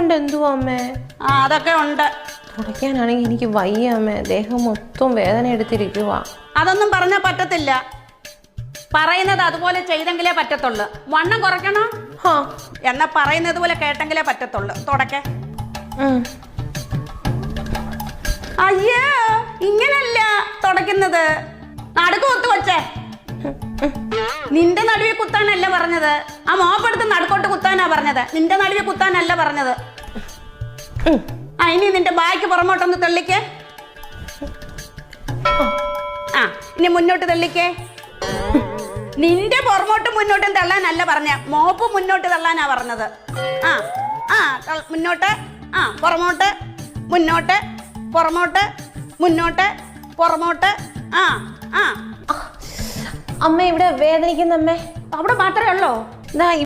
കൊണ്ട് എന്തുവാ അമ്മേ? ആ അതൊക്കെ ഉണ്ട്. തുടയ്ക്കാനാണെങ്കിൽ എനിക്ക് വയ്യ അമ്മേ. ദേഹം മൊത്തം വേദന എടുത്തിരിക്കുക അതൊന്നും പറഞ്ഞാൽ പറ്റത്തില്ല. പറയുന്നത് അതുപോലെ ചെയ്തെങ്കിലേ പറ്റത്തുള്ളൂ. വണ്ണം കുറയ്ക്കണോ? ഹാ. എന്നാ പറയുന്നത് പോലെ കേട്ടെങ്കിലേ പറ്റത്തുള്ളൂ. തുടക്കേ. ഉം. അയ്യോ ഇങ്ങനല്ല തുടയ്ക്കുന്നത്. നടുക്ക് ഒത്തു വച്ചേ. നിന്റെ നടുവെ കുത്താനല്ല പറഞ്ഞത്. ആ മോപ്പെടുത്ത് നടുക്കോട്ട് കുത്താനാ പറഞ്ഞത്. നിന്റെ നടുവെ കുത്താനല്ല പറഞ്ഞത്. ആ ഇനി നിന്റെ ബാക്ക് പുറമോട്ടൊന്ന് തെള്ളിക്കേ. ആ ഇനി മുന്നോട്ട് തെള്ളിക്കേ. നിന്റെ പുറമോട്ടും മുന്നോട്ടും തള്ളാനല്ല പറഞ്ഞ. മോപ്പ് മുന്നോട്ട് തള്ളാനാ പറഞ്ഞത്. ആ ആ മുന്നോട്ട്. ആ പുറമോട്ട് മുന്നോട്ട് പുറമോട്ട് മുന്നോട്ട് പുറമോട്ട്. ആ ആ. അമ്മ ഇവിടെ വേദനിക്കുന്ന അമ്മേ അവിടെ മാത്രമേ ഉള്ളോ?